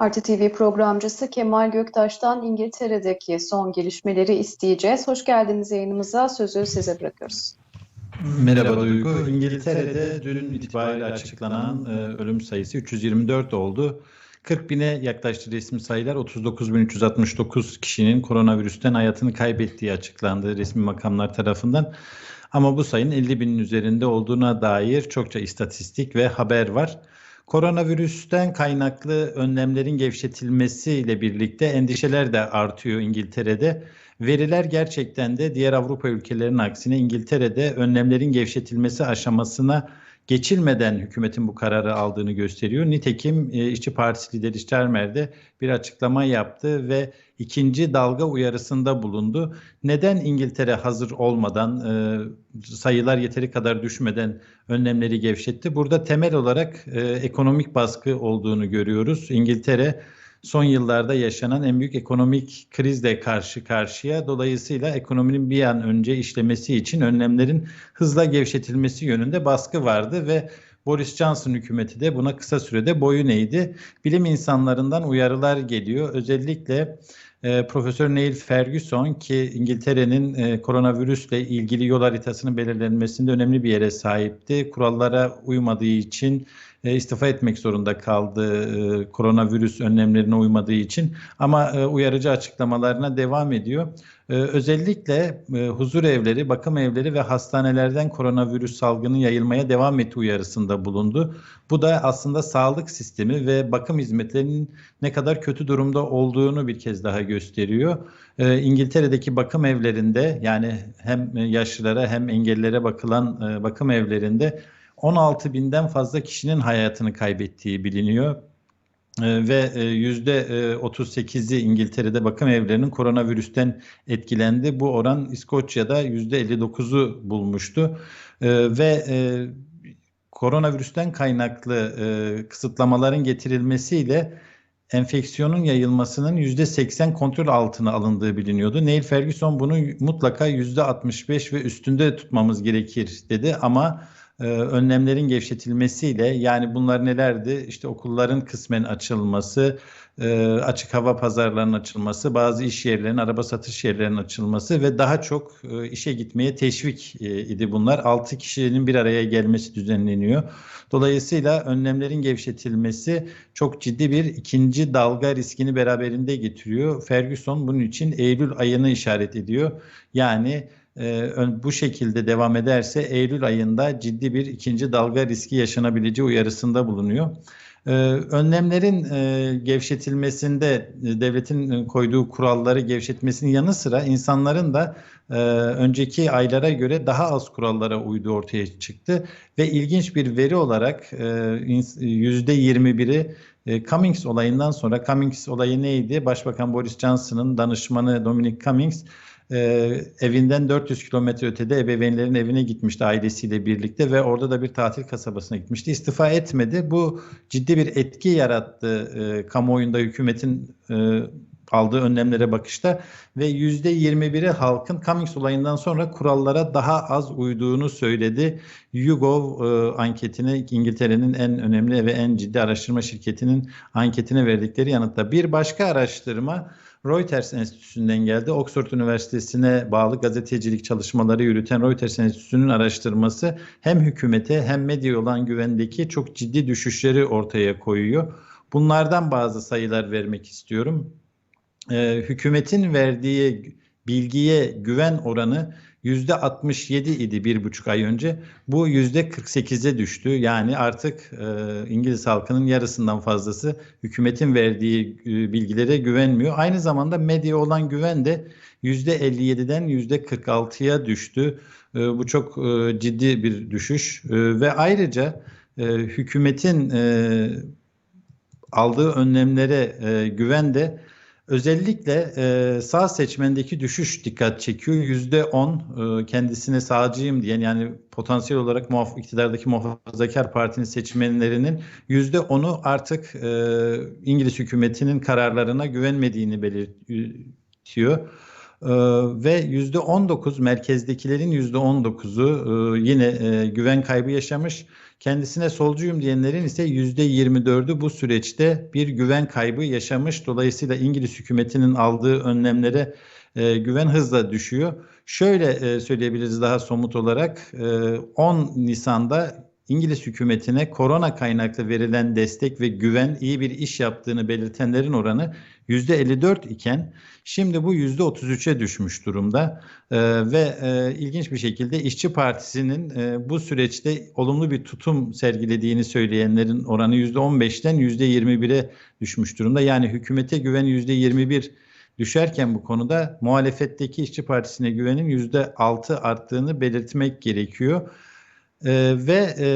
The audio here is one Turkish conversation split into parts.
Artı TV programcısı Kemal Göktaş'tan İngiltere'deki son gelişmeleri isteyeceğiz. Hoş geldiniz yayınımıza. Sözü size bırakıyoruz. Merhaba Duygu. İngiltere'de dün itibariyle açıklanan e, ölüm sayısı 324 oldu. 40 bine yaklaştı resmi sayılar. 39.369 kişinin koronavirüsten hayatını kaybettiği açıklandı resmi makamlar tarafından. Ama bu sayının 50 binin üzerinde olduğuna dair çokça istatistik ve haber var. Koronavirüsten kaynaklı önlemlerin gevşetilmesiyle birlikte endişeler de artıyor İngiltere'de. Veriler gerçekten de diğer Avrupa ülkelerinin aksine İngiltere'de önlemlerin gevşetilmesi aşamasına geçilmeden hükümetin bu kararı aldığını gösteriyor. Nitekim e, İşçi Partisi lideri Starmer de bir açıklama yaptı ve ikinci dalga uyarısında bulundu. Neden İngiltere hazır olmadan e, sayılar yeteri kadar düşmeden önlemleri gevşetti? Burada temel olarak e, ekonomik baskı olduğunu görüyoruz. İngiltere son yıllarda yaşanan en büyük ekonomik krizle karşı karşıya. Dolayısıyla ekonominin bir an önce işlemesi için önlemlerin hızla gevşetilmesi yönünde baskı vardı ve Boris Johnson hükümeti de buna kısa sürede boyun eğdi. Bilim insanlarından uyarılar geliyor. Özellikle e, Profesör Neil Ferguson ki İngiltere'nin e, koronavirüsle ilgili yol haritasının belirlenmesinde önemli bir yere sahipti. Kurallara uymadığı için e, istifa etmek zorunda kaldı e, koronavirüs önlemlerine uymadığı için ama e, uyarıcı açıklamalarına devam ediyor. E, özellikle e, huzur evleri, bakım evleri ve hastanelerden koronavirüs salgını yayılmaya devam etti uyarısında bulundu. Bu da aslında sağlık sistemi ve bakım hizmetlerinin ne kadar kötü durumda olduğunu bir kez daha gösteriyor. E, İngiltere'deki bakım evlerinde yani hem yaşlılara hem engellilere bakılan e, bakım evlerinde 16 binden fazla kişinin hayatını kaybettiği biliniyor. Ee, ve yüzde 38'i İngiltere'de bakım evlerinin koronavirüsten etkilendi. Bu oran İskoçya'da yüzde 59'u bulmuştu. Ee, ve e, koronavirüsten kaynaklı e, kısıtlamaların getirilmesiyle enfeksiyonun yayılmasının %80 kontrol altına alındığı biliniyordu. Neil Ferguson bunu mutlaka %65 ve üstünde tutmamız gerekir dedi ama e, önlemlerin gevşetilmesiyle yani bunlar nelerdi? İşte okulların kısmen açılması, e, açık hava pazarlarının açılması, bazı iş yerlerinin, araba satış yerlerinin açılması ve daha çok e, işe gitmeye teşvik idi bunlar. 6 kişinin bir araya gelmesi düzenleniyor. Dolayısıyla önlemlerin gevşetilmesi çok ciddi bir ikinci dalga riskini beraberinde getiriyor. Ferguson bunun için Eylül ayını işaret ediyor. Yani e, bu şekilde devam ederse Eylül ayında ciddi bir ikinci dalga riski yaşanabileceği uyarısında bulunuyor. Ee, önlemlerin e, gevşetilmesinde e, devletin koyduğu kuralları gevşetmesinin yanı sıra insanların da e, önceki aylara göre daha az kurallara uyduğu ortaya çıktı ve ilginç bir veri olarak yüzde 21'i Cummings olayından sonra Cummings olayı neydi? Başbakan Boris Johnson'ın danışmanı Dominic Cummings e, evinden 400 kilometre ötede ebeveynlerin evine gitmişti ailesiyle birlikte ve orada da bir tatil kasabasına gitmişti. İstifa etmedi. Bu ciddi bir etki yarattı e, kamuoyunda hükümetin e, aldığı önlemlere bakışta ve yüzde 21'i halkın Cummings olayından sonra kurallara daha az uyduğunu söyledi. YouGov e, anketine İngiltere'nin en önemli ve en ciddi araştırma şirketinin anketine verdikleri yanıtta. Bir başka araştırma Reuters Enstitüsü'nden geldi. Oxford Üniversitesi'ne bağlı gazetecilik çalışmaları yürüten Reuters Enstitüsü'nün araştırması hem hükümete hem medya olan güvendeki çok ciddi düşüşleri ortaya koyuyor. Bunlardan bazı sayılar vermek istiyorum. Ee, hükümetin verdiği bilgiye güven oranı yüzde 67 idi bir buçuk ay önce. Bu yüzde 48'e düştü. Yani artık e, İngiliz halkının yarısından fazlası hükümetin verdiği e, bilgilere güvenmiyor. Aynı zamanda medya olan güven de yüzde 57'den yüzde 46'ya düştü. E, bu çok e, ciddi bir düşüş e, ve ayrıca e, hükümetin e, aldığı önlemlere e, güven de Özellikle e, sağ seçmendeki düşüş dikkat çekiyor. Yüzde on e, kendisine sağcıyım diyen yani potansiyel olarak muhaf iktidardaki muhafazakar partinin seçmenlerinin yüzde onu artık e, İngiliz hükümetinin kararlarına güvenmediğini belirtiyor. Ee, ve %19 merkezdekilerin %19'u e, yine e, güven kaybı yaşamış. Kendisine solcuyum diyenlerin ise %24'ü bu süreçte bir güven kaybı yaşamış. Dolayısıyla İngiliz hükümetinin aldığı önlemlere e, güven hızla düşüyor. Şöyle e, söyleyebiliriz daha somut olarak e, 10 Nisan'da İngiliz hükümetine korona kaynaklı verilen destek ve güven iyi bir iş yaptığını belirtenlerin oranı %54 iken şimdi bu %33'e düşmüş durumda Ee, ve e, ilginç bir şekilde İşçi Partisi'nin e, bu süreçte olumlu bir tutum sergilediğini söyleyenlerin oranı %15'ten %21'e düşmüş durumda. Yani hükümete güven %21 düşerken bu konuda muhalefetteki İşçi Partisi'ne güvenin %6 arttığını belirtmek gerekiyor. Ee, ve e,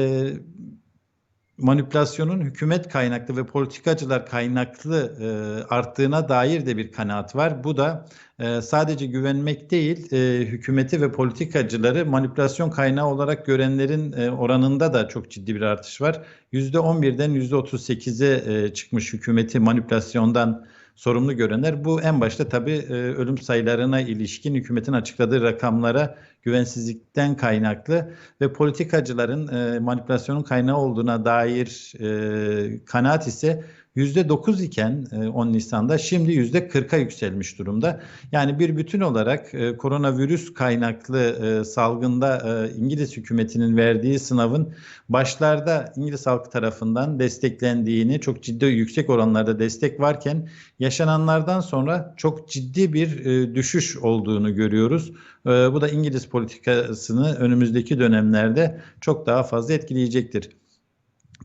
manipülasyonun hükümet kaynaklı ve politikacılar kaynaklı e, arttığına dair de bir kanaat var. Bu da e, sadece güvenmek değil, e, hükümeti ve politikacıları manipülasyon kaynağı olarak görenlerin e, oranında da çok ciddi bir artış var. %11'den %38'e e, çıkmış hükümeti manipülasyondan sorumlu görenler. Bu en başta tabii e, ölüm sayılarına ilişkin hükümetin açıkladığı rakamlara güvensizlikten kaynaklı ve politikacıların e, manipülasyonun kaynağı olduğuna dair e, kanaat ise %9 iken e, 10 Nisan'da şimdi %40'a yükselmiş durumda. Yani bir bütün olarak e, koronavirüs kaynaklı e, salgında e, İngiliz hükümetinin verdiği sınavın başlarda İngiliz halkı tarafından desteklendiğini, çok ciddi yüksek oranlarda destek varken yaşananlardan sonra çok ciddi bir e, düşüş olduğunu görüyoruz. E, bu da İngiliz politikasını önümüzdeki dönemlerde çok daha fazla etkileyecektir.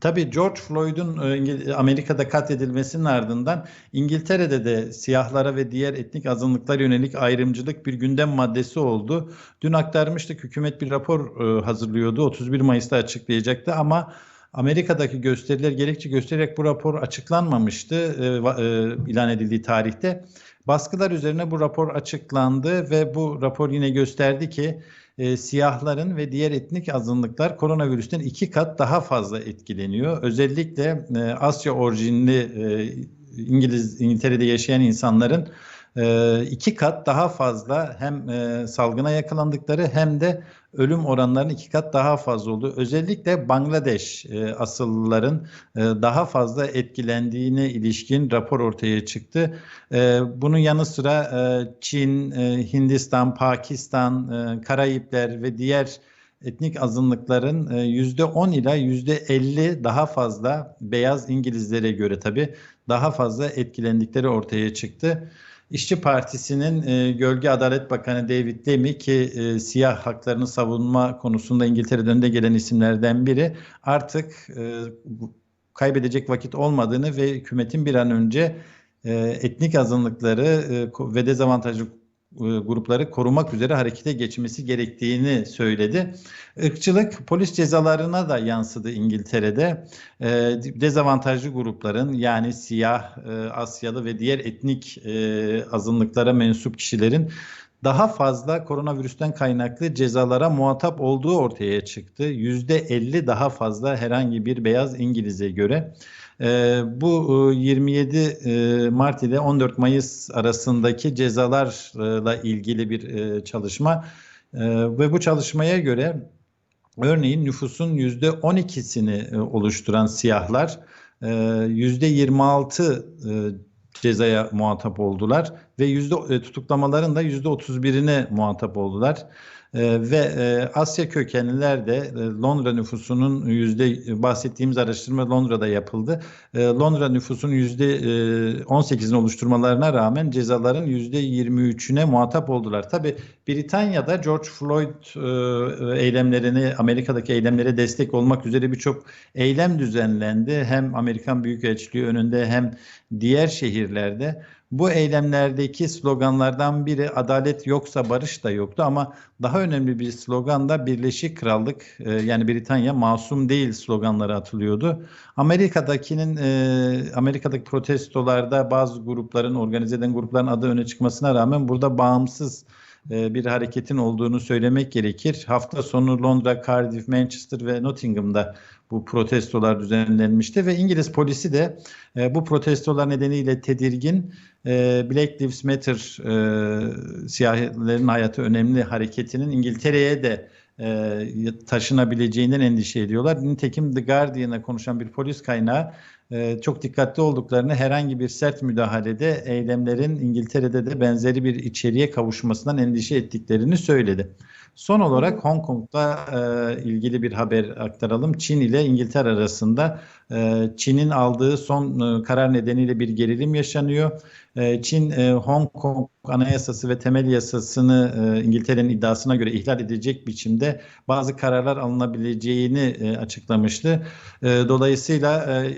Tabii George Floyd'un e, Amerika'da katledilmesinin ardından İngiltere'de de siyahlara ve diğer etnik azınlıklara yönelik ayrımcılık bir gündem maddesi oldu. Dün aktarmıştık hükümet bir rapor e, hazırlıyordu. 31 Mayıs'ta açıklayacaktı ama Amerika'daki gösteriler gerekçe göstererek bu rapor açıklanmamıştı e, ilan edildiği tarihte. Baskılar üzerine bu rapor açıklandı ve bu rapor yine gösterdi ki e, siyahların ve diğer etnik azınlıklar koronavirüsten iki kat daha fazla etkileniyor. Özellikle e, Asya orijinli e, İngiliz İngiltere'de yaşayan insanların e, iki kat daha fazla hem e, salgına yakalandıkları hem de ölüm oranlarının iki kat daha fazla olduğu. Özellikle Bangladeş e, asıllıların e, daha fazla etkilendiğine ilişkin rapor ortaya çıktı. E, bunun yanı sıra Çin, Hindistan, Pakistan, Karayipler ve diğer etnik azınlıkların %10 ila %50 daha fazla beyaz İngilizlere göre tabii daha fazla etkilendikleri ortaya çıktı. İşçi Partisi'nin e, Gölge Adalet Bakanı David Lemmy ki e, siyah haklarını savunma konusunda İngiltere'den önde gelen isimlerden biri artık e, kaybedecek vakit olmadığını ve hükümetin bir an önce e, etnik azınlıkları e, ve dezavantajlı grupları korumak üzere harekete geçmesi gerektiğini söyledi. Irkçılık polis cezalarına da yansıdı İngiltere'de. E, dezavantajlı grupların yani siyah, e, Asyalı ve diğer etnik azınlıklara mensup kişilerin daha fazla koronavirüsten kaynaklı cezalara muhatap olduğu ortaya çıktı. %50 daha fazla herhangi bir beyaz İngiliz'e göre. E, bu 27 e, Mart ile 14 Mayıs arasındaki cezalarla ilgili bir e, çalışma e, ve bu çalışmaya göre örneğin nüfusun %12'sini e, oluşturan siyahlar e, %26 e, cezaya muhatap oldular ve yüzde e, tutuklamaların da yüzde 31'ine muhatap oldular. Ee, ve e, Asya kökenliler de e, Londra nüfusunun yüzde bahsettiğimiz araştırma Londra'da yapıldı. E, Londra nüfusunun yüzde e, 18'ini oluşturmalarına rağmen cezaların yüzde 23'üne muhatap oldular. Tabi Britanya'da George Floyd e, eylemlerini Amerika'daki eylemlere destek olmak üzere birçok eylem düzenlendi. Hem Amerikan Büyükelçiliği önünde hem diğer şehirlerde. Bu eylemlerdeki sloganlardan biri adalet yoksa barış da yoktu ama daha önemli bir slogan da Birleşik Krallık e, yani Britanya masum değil sloganları atılıyordu. Amerika'dakinin e, Amerika'daki protestolarda bazı grupların organize eden grupların adı öne çıkmasına rağmen burada bağımsız e, bir hareketin olduğunu söylemek gerekir. Hafta sonu Londra, Cardiff, Manchester ve Nottingham'da bu protestolar düzenlenmişti ve İngiliz polisi de e, bu protestolar nedeniyle tedirgin e, Black Lives Matter e, siyahilerin hayatı önemli hareketinin İngiltere'ye de e, taşınabileceğinden endişe ediyorlar. Nitekim The Guardian'a konuşan bir polis kaynağı çok dikkatli olduklarını herhangi bir sert müdahalede eylemlerin İngiltere'de de benzeri bir içeriğe kavuşmasından endişe ettiklerini söyledi. Son olarak Hong Kong'da e, ilgili bir haber aktaralım. Çin ile İngiltere arasında e, Çin'in aldığı son e, karar nedeniyle bir gerilim yaşanıyor. E, Çin e, Hong Kong Anayasası ve temel yasasını e, İngiltere'nin iddiasına göre ihlal edecek biçimde bazı kararlar alınabileceğini e, açıklamıştı. E, dolayısıyla e,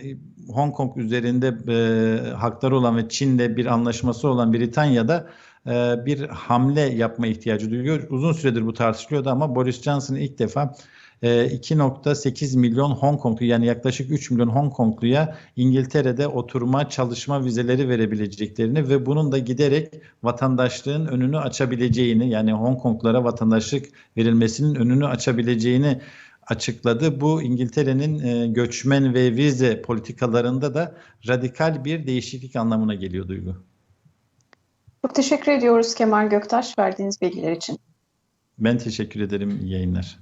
Hong Kong üzerinde e, hakları olan ve Çin'le bir anlaşması olan Britanya'da e, bir hamle yapma ihtiyacı duyuyor. Uzun süredir bu tartışılıyordu ama Boris Johnson ilk defa e, 2.8 milyon Hong Konglu yani yaklaşık 3 milyon Hong Kongluya İngiltere'de oturma, çalışma vizeleri verebileceklerini ve bunun da giderek vatandaşlığın önünü açabileceğini yani Hong Konglara vatandaşlık verilmesinin önünü açabileceğini açıkladı. Bu İngiltere'nin e, göçmen ve vize politikalarında da radikal bir değişiklik anlamına geliyor Duygu. Çok teşekkür ediyoruz Kemal Göktaş verdiğiniz bilgiler için. Ben teşekkür ederim. İyi yayınlar.